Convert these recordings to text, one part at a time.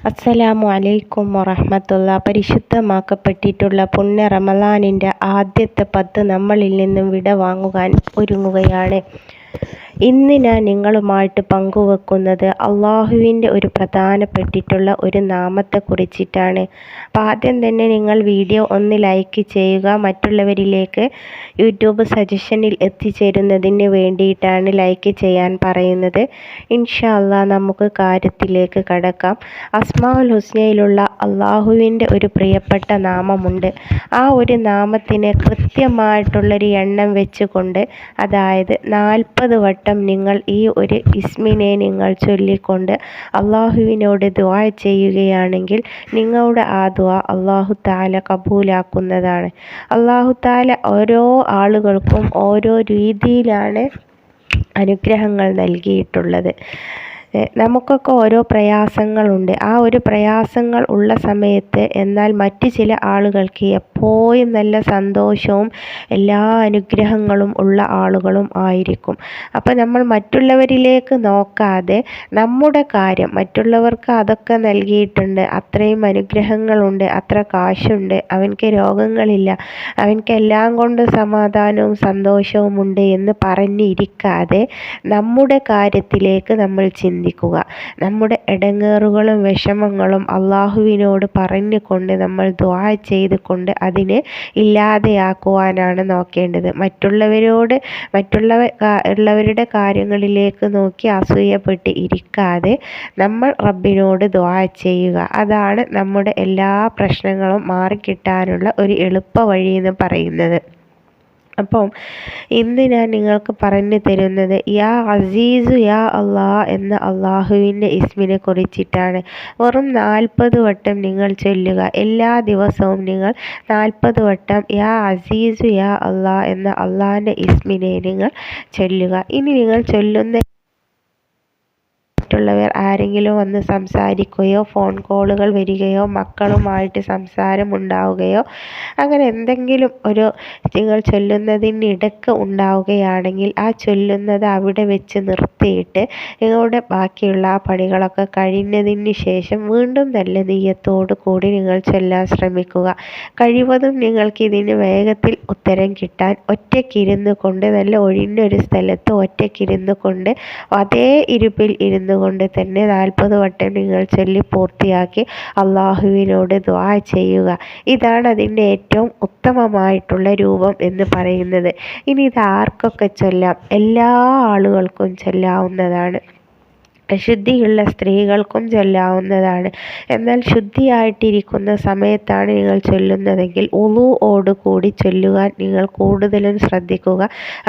അസ്സലാമു അലൈക്കും വറഹമത്തുള്ള. പരിശുദ്ധമാക്കപ്പെട്ടിട്ടുള്ള പുണ്യ റമലാനിന്റെ ആദ്യത്തെ പത്ത് നമ്മളിൽ നിന്നും വിട വാങ്ങുവാൻ ഒരുങ്ങുകയാണ്. ഇന്ന് ഞാൻ നിങ്ങളുമായിട്ട് പങ്കുവെക്കുന്നത് അള്ളാഹുവിന്റെ ഒരു പ്രധാനപ്പെട്ടിട്ടുള്ള ഒരു നാമത്തെ കുറിച്ചിട്ടാണ് അപ്പം ആദ്യം തന്നെ നിങ്ങൾ വീഡിയോ ഒന്ന് ലൈക്ക് ചെയ്യുക. മറ്റുള്ളവരിലേക്ക് യൂട്യൂബ് സജഷനിൽ എത്തിച്ചേരുന്നതിന് വേണ്ടിയിട്ടാണ് ലൈക്ക് ചെയ്യാൻ പറയുന്നത്. ഇൻഷാ നമുക്ക് കാര്യത്തിലേക്ക് കടക്കാം. അസ്മാഉൽ ഹുസ്നയിലുള്ള അള്ളാഹുവിന്റെ ഒരു പ്രിയപ്പെട്ട നാമമുണ്ട്. ആ ഒരു നാമത്തിന് കൃത്യമായിട്ടുള്ളൊരു എണ്ണം വെച്ചുകൊണ്ട് അതായത് നാൽപ്പത് വട്ടം വട്ടം നിങ്ങൾ ഈ ഒരു ഇസ്മിനെ നിങ്ങൾ ചൊല്ലിക്കൊണ്ട് അള്ളാഹുവിനോട് ദുആ ചെയ്യുകയാണെങ്കിൽ നിങ്ങളുടെ ആ ദുആ അള്ളാഹു താല കബൂലാക്കുന്നതാണ്. അള്ളാഹു താല ഓരോ ആളുകൾക്കും ഓരോ രീതിയിലാണ് അനുഗ്രഹങ്ങൾ നൽകിയിട്ടുള്ളത്. നമുക്കൊക്കെ ഓരോ പ്രയാസങ്ങളുണ്ട്. ആ ഒരു പ്രയാസങ്ങൾ ഉള്ള സമയത്ത് എന്നാൽ മറ്റ് ചില ആളുകൾക്ക് എപ്പോഴും നല്ല സന്തോഷവും എല്ലാ അനുഗ്രഹങ്ങളും ഉള്ള ആളുകളും ആയിരിക്കും. അപ്പോൾ നമ്മൾ മറ്റുള്ളവരിലേക്ക് നോക്കാതെ നമ്മുടെ കാര്യം മറ്റുള്ളവർക്ക് അതൊക്കെ നൽകിയിട്ടുണ്ട് അത്രയും അനുഗ്രഹങ്ങളുണ്ട് അത്ര കാശുണ്ട് അവൻക്ക് രോഗങ്ങളില്ല അവൻക്ക് എല്ലാം കൊണ്ട് സമാധാനവും സന്തോഷവും ഉണ്ട് എന്ന് പറഞ്ഞിരിക്കാതെ നമ്മുടെ കാര്യത്തിലേക്ക് നമ്മൾ ചിന്തിക്കുക. നമ്മുടെ ഇടങ്ങേറുകളും വിഷമങ്ങളും അള്ളാഹുവിനോട് പറഞ്ഞുകൊണ്ട് നമ്മൾ ദ്വാ ചെയ്തുകൊണ്ട് അതിനെ ഇല്ലാതെയാക്കുവാനാണ് നോക്കേണ്ടത്. മറ്റുള്ളവരോട് മറ്റുള്ളവ ഉള്ളവരുടെ കാര്യങ്ങളിലേക്ക് നോക്കി അസൂയപ്പെട്ട് ഇരിക്കാതെ നമ്മൾ റബ്ബിനോട് ദ്വാ ചെയ്യുക. അതാണ് നമ്മുടെ എല്ലാ പ്രശ്നങ്ങളും മാറിക്കിട്ടാനുള്ള ഒരു എളുപ്പ വഴി എന്ന് പറയുന്നത്. അപ്പം ഇന്ന് ഞാൻ നിങ്ങൾക്ക് പറഞ്ഞു തരുന്നത്? യാ അസീസു യാ അള്ളാ എന്ന അള്ളാഹുവിന്റെ ഇസ്മിനെ കുറിച്ചിട്ടാണ്. വെറും നാൽപ്പത് വട്ടം നിങ്ങൾ ചൊല്ലുക. എല്ലാ ദിവസവും നിങ്ങൾ നാൽപ്പത് വട്ടം യാ അസീസു യാ അള്ളാ എന്ന അള്ളാഹിന്റെ ഇസ്മിനെ നിങ്ങൾ ചൊല്ലുക. ഇനി നിങ്ങൾ ചൊല്ലുന്ന മറ്റുള്ളവർ ആരെങ്കിലും വന്ന് സംസാരിക്കുകയോ ഫോൺ കോളുകൾ വരികയോ മക്കളുമായിട്ട് സംസാരം ഉണ്ടാവുകയോ അങ്ങനെ എന്തെങ്കിലും ഒരു നിങ്ങൾ ചൊല്ലുന്നതിനിടക്ക് ഉണ്ടാവുകയാണെങ്കിൽ ആ ചൊല്ലുന്നത് അവിടെ വെച്ച് നിർത്തിയിട്ട് നിങ്ങളുടെ ബാക്കിയുള്ള ആ പണികളൊക്കെ കഴിഞ്ഞതിന് ശേഷം വീണ്ടും നല്ല നെയ്യത്തോടു കൂടി നിങ്ങൾ ചൊല്ലാൻ ശ്രമിക്കുക. കഴിവതും നിങ്ങൾക്ക് ഇതിന് വേഗത്തിൽ ഉത്തരം കിട്ടാൻ ഒറ്റയ്ക്കിരുന്നു കൊണ്ട് നല്ല ഒഴിഞ്ഞൊരു സ്ഥലത്ത് ഒറ്റയ്ക്കിരുന്നു കൊണ്ട് അതേ ഇരുപ്പിൽ ഇരുന്നു കൊണ്ട് തന്നെ നാൽപ്പത് വട്ടം നിങ്ങൾ ചൊല്ലി പൂർത്തിയാക്കി അള്ളാഹുവിനോട് ദ്വാ ചെയ്യുക. ഇതാണ് അതിന്റെ ഏറ്റവും ഉത്തമമായിട്ടുള്ള രൂപം എന്ന് പറയുന്നത്. ഇനി ഇത് ആർക്കൊക്കെ ചൊല്ലാം? എല്ലാ ആളുകൾക്കും ചൊല്ലാവുന്നതാണ്. ശുദ്ധിയുള്ള സ്ത്രീകൾക്കും ചൊല്ലാവുന്നതാണ്. എന്നാൽ ശുദ്ധിയായിട്ടിരിക്കുന്ന സമയത്താണ് നിങ്ങൾ ചൊല്ലുന്നതെങ്കിൽ ഉളുവോട് കൂടി ചൊല്ലുവാൻ നിങ്ങൾ കൂടുതലും ശ്രദ്ധിക്കുക.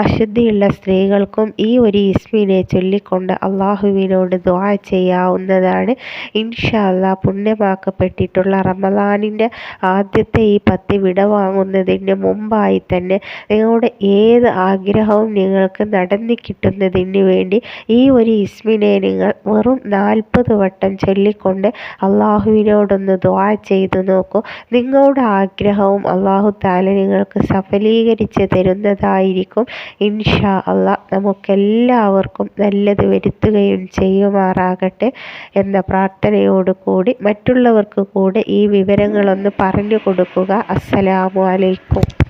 അശുദ്ധിയുള്ള സ്ത്രീകൾക്കും ഈ ഒരു ഇസ്മിനെ ചൊല്ലിക്കൊണ്ട് അള്ളാഹുവിനോട് ദ്വാ ചെയ്യാവുന്നതാണ്. ഇൻഷാല്ല പുണ്യമാക്കപ്പെട്ടിട്ടുള്ള റമദാനിന്റെ ആദ്യത്തെ ഈ പത്തി വിടവാങ്ങുന്നതിന് മുമ്പായി തന്നെ നിങ്ങളുടെ ഏത് ആഗ്രഹവും നിങ്ങൾക്ക് നടന്നു കിട്ടുന്നതിന് വേണ്ടി ഈ ഒരു ഇസ്മിനെ നിങ്ങൾ വെറും നാൽപ്പത് വട്ടം ചൊല്ലിക്കൊണ്ട് അള്ളാഹുവിനോടൊന്ന് ദ്വാ ചെയ്തു നോക്കൂ. നിങ്ങളുടെ ആഗ്രഹവും അള്ളാഹു താല നിങ്ങൾക്ക് സഫലീകരിച്ച് തരുന്നതായിരിക്കും. ഇൻഷാ അള്ളാഹ് നമുക്കെല്ലാവർക്കും നല്ലത് വരുത്തുകയും ചെയ്യുമാറാകട്ടെ എന്ന പ്രാർത്ഥനയോടുകൂടി മറ്റുള്ളവർക്ക് കൂടെ ഈ വിവരങ്ങളൊന്ന് പറഞ്ഞു കൊടുക്കുക. അസ്സലാമു അലൈക്കും.